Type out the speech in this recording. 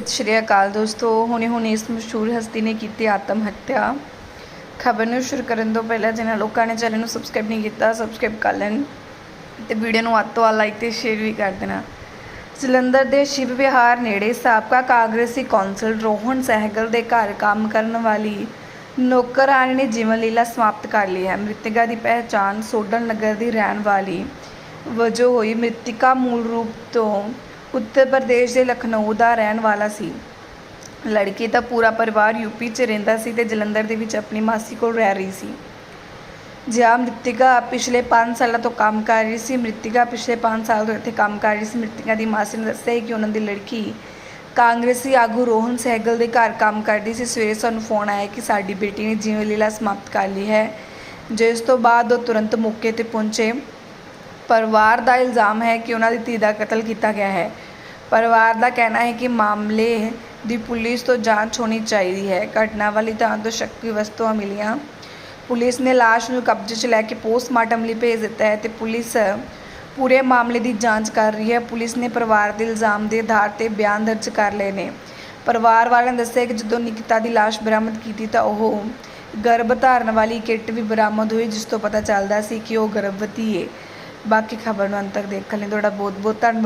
ਸਤਿ ਸ਼੍ਰੀ ਅਕਾਲ ਦੋਸਤੋ ਹੁਣੇ ਹੁਣੇ ਇਸ ਮਸ਼ਹੂਰ ਹਸਤੀ ਨੇ ਕੀਤੀ ਆਤਮ ਹੱਤਿਆ। ਖਬਰ ਨੂੰ ਸ਼ੁਰੂ ਕਰਨ ਤੋਂ ਪਹਿਲਾਂ ਜਿਹਨਾਂ ਲੋਕਾਂ ਨੇ ਚੈਨਲ ਨੂੰ ਸਬਸਕ੍ਰਾਈਬ ਨਹੀਂ ਕੀਤਾ ਸਬਸਕ੍ਰਾਈਬ ਕਰ ਲੈਣ ਤੇ ਵੀਡੀਓ ਨੂੰ ਵੱਧ ਤੋਂ ਵੱਧ ਲਾਈਕ ਤੇ ਸ਼ੇਅਰ ਵੀ ਕਰ ਦੇਣਾ। ਜਲੰਧਰ ਦੇ ਸ਼ਿਵ ਵਿਹਾਰ ਨੇੜੇ ਸਾਬਕਾ ਕਾਂਗਰਸੀ ਕੌਂਸਲ ਰੋਹਨ ਸਹਿਗਲ ਦੇ ਘਰ ਕੰਮ ਕਰਨ ਵਾਲੀ ਨੌਕਰਾਣੀ ਨੇ ਜੀਵਨ ਲੀਲਾ ਸਮਾਪਤ ਕਰ ਲਈ ਹੈ। ਮ੍ਰਿਤਿਕਾ ਦੀ ਪਹਿਚਾਣ ਸੋਡਲ ਨਗਰ ਦੀ ਰਹਿਣ ਵਾਲੀ ਵਜੋਂ ਹੋਈ। ਮ੍ਰਿਤਿਕਾ ਮੂਲ ਰੂਪ ਤੋਂ ਉੱਤਰ ਪ੍ਰਦੇਸ਼ ਦੇ ਲਖਨਊ ਦਾ ਰਹਿਣ ਵਾਲਾ ਸੀ। ਲੜਕੀ ਦਾ ਪੂਰਾ ਪਰਿਵਾਰ ਯੂਪੀ 'ਚ ਰਹਿੰਦਾ ਸੀ ਤੇ ਜਲੰਧਰ ਦੇ ਵਿੱਚ ਆਪਣੀ ਮਾਸੀ ਕੋਲ ਰਹਿ ਰਹੀ ਸੀ। ਜਿਹਾ ਮ੍ਰਿਤਿਕਾ ਪਿਛਲੇ 5 ਸਾਲਾਂ ਤੋਂ ਕੰਮ ਕਰ ਰਹੀ ਸੀ। ਮ੍ਰਿਤਿਕਾ ਪਿਛਲੇ 5 ਸਾਲ ਤੋਂ ਇੱਥੇ ਕੰਮ ਕਰ ਰਹੀ ਸੀ। ਮ੍ਰਿਤਿਕਾ ਦੀ ਮਾਸੀ ਨੇ ਦੱਸਿਆ ਕਿ ਉਹਨਾਂ ਦੀ ਲੜਕੀ ਕਾਂਗਰਸੀ ਆਗੂ ਰੋਹਨ ਸਹਿਗਲ ਦੇ ਘਰ ਕੰਮ ਕਰਦੀ ਸੀ। ਸਵੇਰੇ ਸਾਨੂੰ ਫੋਨ ਆਇਆ ਕਿ ਸਾਡੀ ਬੇਟੀ ਨੇ ਜੀਵਨ ਲੀਲਾ ਸਮਾਪਤ ਕਰ ਲਈ ਹੈ। ਜਿਸ ਤੋਂ ਬਾਅਦ ਉਹ ਤੁਰੰਤ ਮੌਕੇ ਤੇ ਪਹੁੰਚੇ। ਪਰਿਵਾਰ ਦਾ ਇਲਜ਼ਾਮ ਹੈ ਕਿ ਉਹਨਾਂ ਦੀ ਧੀ ਦਾ ਕਤਲ ਕੀਤਾ ਗਿਆ ਹੈ। ਪਰਿਵਾਰ ਦਾ ਕਹਿਣਾ ਹੈ ਕਿ ਮਾਮਲੇ ਦੀ ਪੁਲਿਸ ਤੋਂ ਜਾਂਚ ਹੋਣੀ ਚਾਹੀਦੀ ਹੈ। ਘਟਨਾ ਵਾਲੀ ਥਾਂ ਤੋਂ ਸ਼ੱਕੀ ਵਸਤੂਆਂ ਮਿਲੀਆਂ। ਪੁਲਿਸ ਨੇ ਲਾਸ਼ ਨੂੰ ਕਬਜ਼ੇ 'ਚ ਲੈ ਕੇ ਪੋਸਟਮਾਰਟਮ ਲਈ ਭੇਜ ਦਿੱਤਾ ਹੈ ਤੇ ਪੁਲਿਸ ਪੂਰੇ ਮਾਮਲੇ ਦੀ ਜਾਂਚ ਕਰ ਰਹੀ ਹੈ। ਪੁਲਿਸ ਨੇ ਪਰਿਵਾਰ ਦੇ ਇਲਜ਼ਾਮ ਦੇ ਆਧਾਰ ਤੇ ਬਿਆਨ ਦਰਜ ਕਰ ਲਏ ਨੇ। ਪਰਿਵਾਰ ਵਾਲਿਆਂ ਨੇ ਦੱਸਿਆ ਕਿ ਜਦੋਂ ਨਿਕਿਤਾ ਦੀ ਲਾਸ਼ ਬਰਾਮਦ ਕੀਤੀ ਤਾਂ ਉਹ ਗਰਭ ਧਾਰਨ ਵਾਲੀ ਕਿੱਟ ਵੀ ਬਰਾਮਦ ਹੋਈ, ਜਿਸ ਤੋਂ ਪਤਾ ਚੱਲਦਾ ਸੀ ਕਿ ਉਹ ਗਰਭਵਤੀ ਹੈ ਬਾਕੀ ਖਬਰ ਨੂੰ ਅੰਤ ਤੱਕ ਦੇਖਣ ਲਈ ਤੁਹਾਡਾ ਬਹੁਤ ਬਹੁਤ ਧੰਨਵਾਦ।